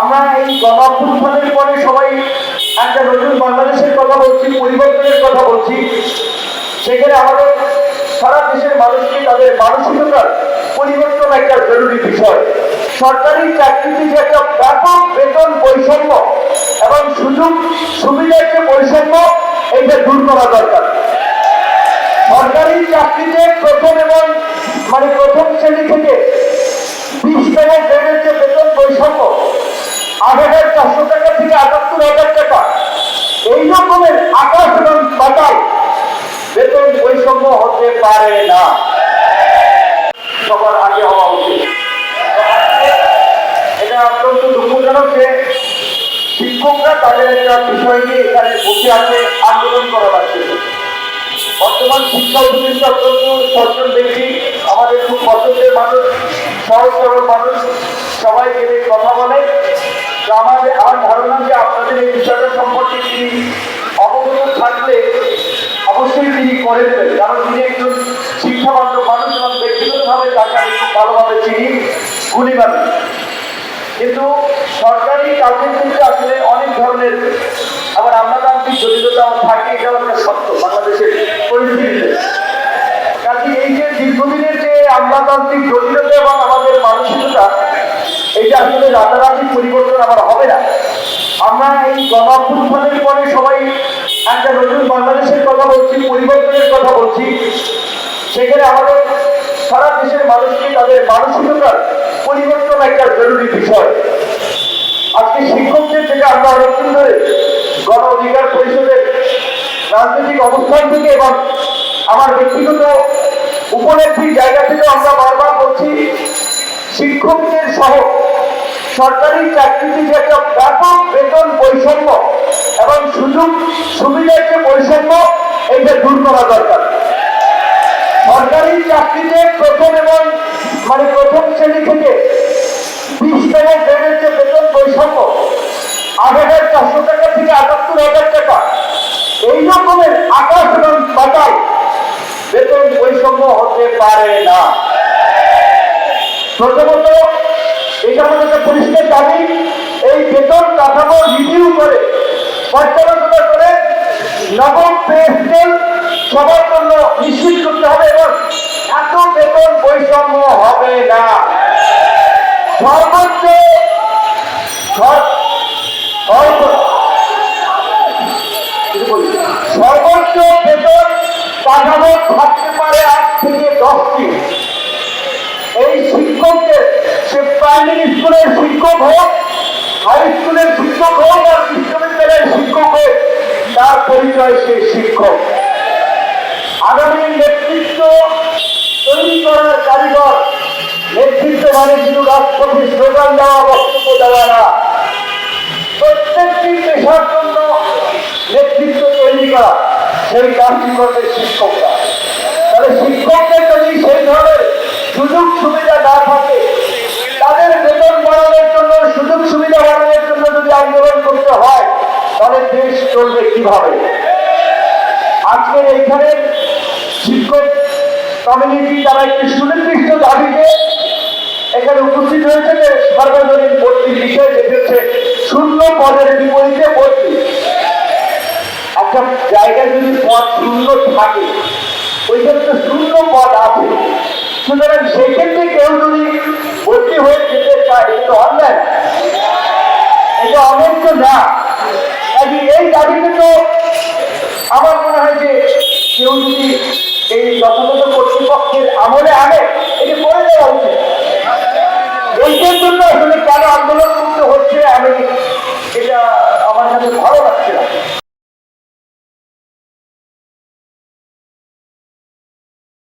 আমরা এই গণঅভ্যুত্থানের পরে সবাই একটা নতুন বাংলাদেশের কথা বলছি, পরিবর্তনের কথা বলছি। সেখানে আমাদের সারা দেশের মানুষকে তাদের মানসিকতার পরিবর্তন একটা জরুরি বিষয়। সরকারি চাকরিতে যে একটা ব্যাপক বেতন বৈষম্য এবং সুযোগ সুবিধার যে বৈষম্য, এইটা দূর করা দরকার। সরকারি চাকরিতে প্রথম এবং মানে প্রথম শ্রেণি আট হাজার চারশো টাকা থেকে আটাত্তর হাজার টাকা। এই রকমের আকাশ এবং পাতাল বেতন বৈষম্য হতে পারে না। সবার আগে হওয়া উচিত। এটা অত্যন্ত দুঃখজনক যে শিক্ষকরা তাদের একটা বিষয় নিয়ে এখানে বসে আছে, আন্দোলন করা লাগছে বর্তমান শিক্ষা উপদেষ্টা অত্যন্ত সচেতন ব্যক্তি আমাদের খুব পছন্দের মানুষ সহজ সরল মানুষ সবাই গেলে কথা বলে। আমাদের আমার ধারণা যে আপনাদের এই বিষয়টা সম্পর্কে তিনি অবগত থাকলে অবশ্যই তিনি করে দেবেন কারণ তিনি একজন শিক্ষাবান্ধব মানুষ এবং ব্যক্তিগতভাবে তাকে আমি খুব ভালোভাবে চিনি মানুষ। কিন্তু সরকারি কাজের ক্ষেত্রে আসলে অনেক ধরনের আবার আমলাতান্ত্রিক জটিলতাও থাকে, এটাও একটা সত্য বাংলাদেশের পরিস্থিতিতে। কাজে এই যে দীর্ঘদিনের যে আমলাতান্ত্রিক আসলে রাতারাতি পরিবর্তন আমার হবে না। আমরা এই গণঅভ্যুত্থানের পরে সবাই একটা নতুন বাংলাদেশের কথা বলছি, পরিবর্তনের কথা বলছি। সেখানে আমাদের সারা দেশের মানুষকে তাদের মানসিকতার পরিবর্তন একটা জরুরি বিষয়। আজকে শিক্ষকদের থেকে আমরা অনেকদিন ধরে গণ অধিকার পরিষদের রাজনৈতিক অবস্থান থেকে এবং আমার ব্যক্তিগত উপলব্ধির জায়গা থেকে আমরা বারবার বলছি, শিক্ষকদের সহ সরকারি চাকরিতে যে একটা ব্যাপক বেতন বৈষম্য এবং সুযোগ সুবিধার যে বৈষম্য, এইটা দূর করা দরকার। সরকারি চাকরিতে প্রথম এবং মানে প্রথম শ্রেণি থেকে বিশতম গ্রেডের যে বেতন বৈষম্য, আট হাজার চারশো টাকা থেকে আটাত্তর হাজার টাকা, এই রকমের আকাশ এবং পাতাল বেতন বৈষম্য হতে পারে না। প্রথমত দাবি এই বেতন কাঠামো রিভিউ করে পর্যালোচনা করে নবম পে স্কেল সবার জন্য নিশ্চিত করতে হবে এবং এত বেতন বৈষম্য হবে না সর্বোচ্চ? সর্বোচ্চ বেতন কাঠামো থাকতে পারে প্রাইমারি স্কুলের শিক্ষক হোক, হাই স্কুলের শিক্ষক হোক আর বিশ্ববিদ্যালয়ের শিক্ষক হোক, তার পরিচয় সে শিক্ষক। আগামী নেতৃত্ব তৈরি করার কারিগর, নেতৃত্ব মানে শুধু রাষ্ট্রপতি স্লোগান দেওয়া বক্তব্য দেওয়া না, প্রত্যেকটি পেশার জন্য নেতৃত্ব তৈরি করা, সেই কাজটি করবে শিক্ষকরা। তাহলে শিক্ষকদের যদি সেই ধরনের সুযোগ সুবিধা তাহলে দেশ চলবে কীভাবে? আজকের এইখানে শিক্ষক কমিউনিটি তারা একটি সুনির্দিষ্ট দাবিতে এখানে উপস্থিত হয়েছে, যে সার্বজনীন ভর্তির বিষয়ে দেখেছে, শূন্য পদের বিপরীতে ভর্তি। একটা জায়গায় যদি পদ শূন্য থাকে, ওই ক্ষেত্রে শূন্য পদ আছে। সুতরাং সেক্ষেত্রে কেউ যদি ভর্তি হয়ে যেতে চায়, এটা অন্যায়। এটা অনেক না। এই দাবিতে তো আমার মনে হয় যে কেউ যদি এই যথাযথ কর্তৃপক্ষের আমলে আনে, এটি করে দেওয়া উচিত। এইটার জন্য আসলে কেন আন্দোলন করতে হচ্ছে আমি এটা আমার কাছে ভালো